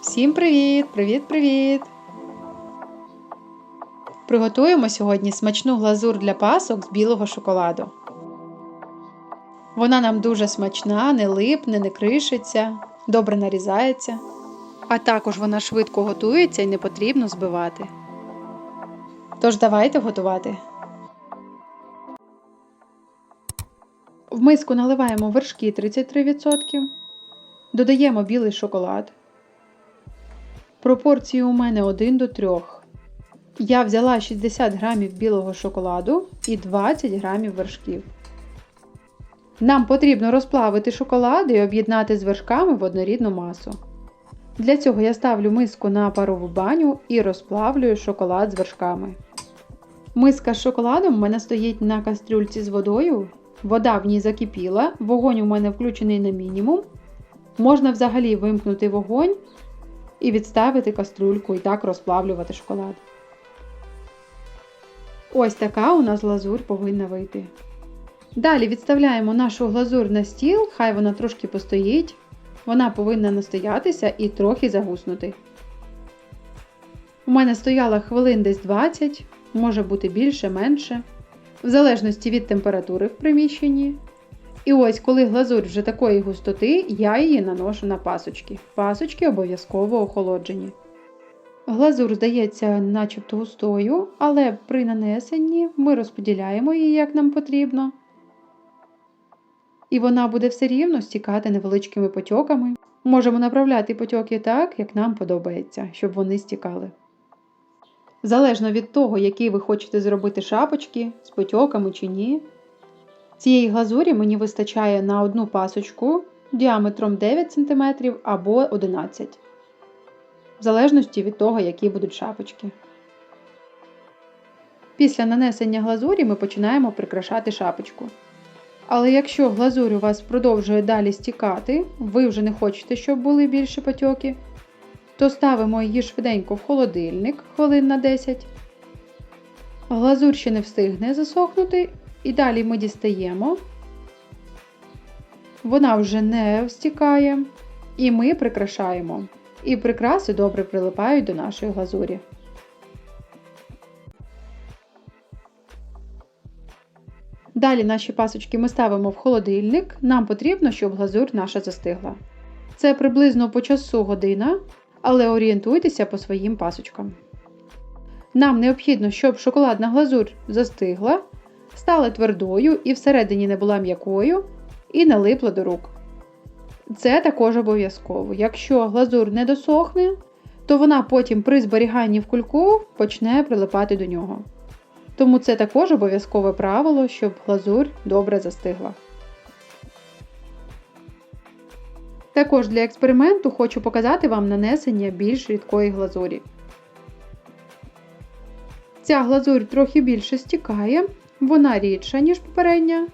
Всім привіт! Привіт-привіт! Приготуємо сьогодні смачну глазур для пасок з білого шоколаду. Вона нам дуже смачна, не липне, не кришиться, добре нарізається. А також вона швидко готується і не потрібно збивати. Тож давайте готувати. В миску наливаємо вершки 33%, додаємо білий шоколад. Пропорції у мене 1 до 3. Я взяла 60 грамів білого шоколаду і 20 грамів вершків. Нам потрібно розплавити шоколад і об'єднати з вершками в однорідну масу. Для цього я ставлю миску на парову баню і розплавлюю шоколад з вершками. Миска з шоколадом у мене стоїть на кастрюльці з водою. Вода в ній закипіла, вогонь у мене включений на мінімум. Можна взагалі вимкнути вогонь і відставити кастрюльку і так розплавлювати шоколад. Ось така у нас глазурь повинна вийти. Далі відставляємо нашу глазур на стіл, хай вона трошки постоїть. Вона повинна настоятися і трохи загуснути. У мене стояла хвилин десь 20, може бути більше, менше, в залежності від температури в приміщенні. І ось, коли глазурь вже такої густоти, я її наношу на пасочки. Пасочки обов'язково охолоджені. Глазур здається начебто густою, але при нанесенні ми розподіляємо її, як нам потрібно. І вона буде все рівно стікати невеличкими потьоками. Можемо направляти потьоки так, як нам подобається, щоб вони стікали. Залежно від того, які ви хочете зробити шапочки з потьоками чи ні. Цієї глазурі мені вистачає на одну пасочку діаметром 9 см або 11 в залежності від того, які будуть шапочки. Після нанесення глазурі ми починаємо прикрашати шапочку. Але якщо глазурь у вас продовжує далі стікати, ви вже не хочете, щоб були більше потьоки, то ставимо її швиденько в холодильник хвилин на 10. Глазурь ще не встигне засохнути, і далі ми дістаємо. Вона вже не стікає, і ми прикрашаємо. І прикраси добре прилипають до нашої глазурі. Далі наші пасочки ми ставимо в холодильник. Нам потрібно, щоб глазурь наша застигла. Це приблизно по часу година, але орієнтуйтеся по своїм пасочкам. Нам необхідно, щоб шоколадна глазурь застигла, стала твердою і всередині не була м'якою, і налипла до рук. Це також обов'язково. Якщо глазур не досохне, то вона потім при зберіганні в кульку почне прилипати до нього. Тому це також обов'язкове правило, щоб глазурь добре застигла. Також для експерименту хочу показати вам нанесення більш рідкої глазурі. Ця глазурь трохи більше стікає, вона рідша, ніж попередня.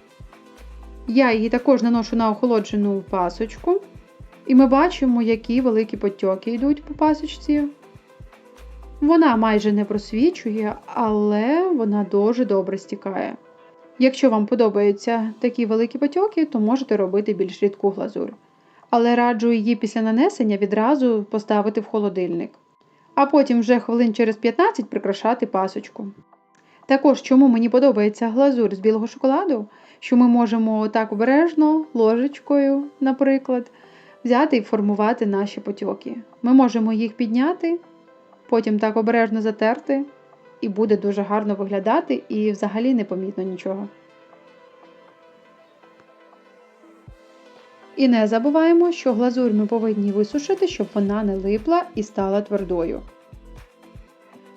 Я її також наношу на охолоджену пасочку. І ми бачимо, які великі потьоки йдуть по пасочці. Вона майже не просвічує, але вона дуже добре стікає. Якщо вам подобаються такі великі потьоки, то можете робити більш рідку глазур. Але раджу її після нанесення відразу поставити в холодильник. А потім вже хвилин через 15 прикрашати пасочку. Також, чому мені подобається глазур з білого шоколаду, що ми можемо так обережно, ложечкою, наприклад, взяти і формувати наші потьоки. Ми можемо їх підняти, потім так обережно затерти, і буде дуже гарно виглядати і взагалі не помітно нічого. І не забуваємо, що глазурь ми повинні висушити, щоб вона не липла і стала твердою.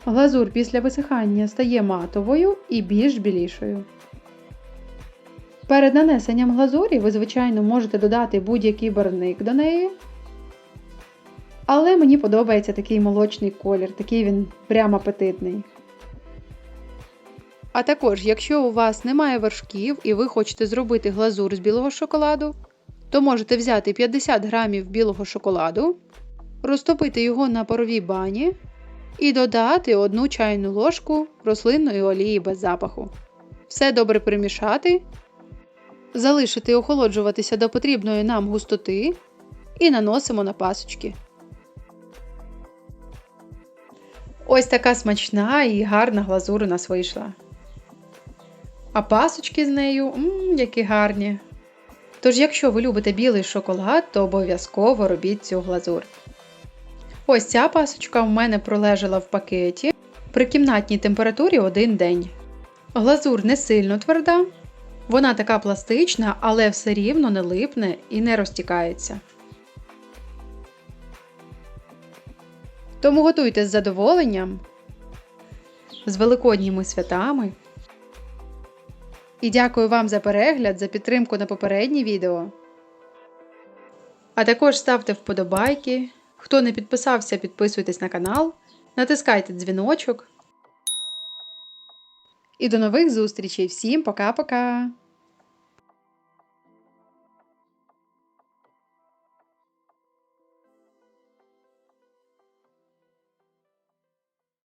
Глазур після висихання стає матовою і більш білішою. Перед нанесенням глазурі ви, звичайно, можете додати будь-який барвник до неї. Але мені подобається такий молочний колір, такий він прям апетитний. А також, якщо у вас немає вершків і ви хочете зробити глазур з білого шоколаду, то можете взяти 50 грамів білого шоколаду, розтопити його на паровій бані і додати одну чайну ложку рослинної олії без запаху. Все добре перемішати, залишити охолоджуватися до потрібної нам густоти і наносимо на пасочки. Ось така смачна і гарна глазур у нас вийшла. А пасочки з нею, мм, які гарні. Тож, якщо ви любите білий шоколад, то обов'язково робіть цю глазур. Ось ця пасочка в мене пролежала в пакеті при кімнатній температурі один день. Глазур не сильно тверда, вона така пластична, але все рівно не липне і не розтікається. Тому готуйте з задоволенням, з великодніми святами. І дякую вам за перегляд, за підтримку на попереднє відео. А також ставте вподобайки. Хто не підписався, підписуйтесь на канал, натискайте дзвіночок. І до нових зустрічей. Всім пока-пока!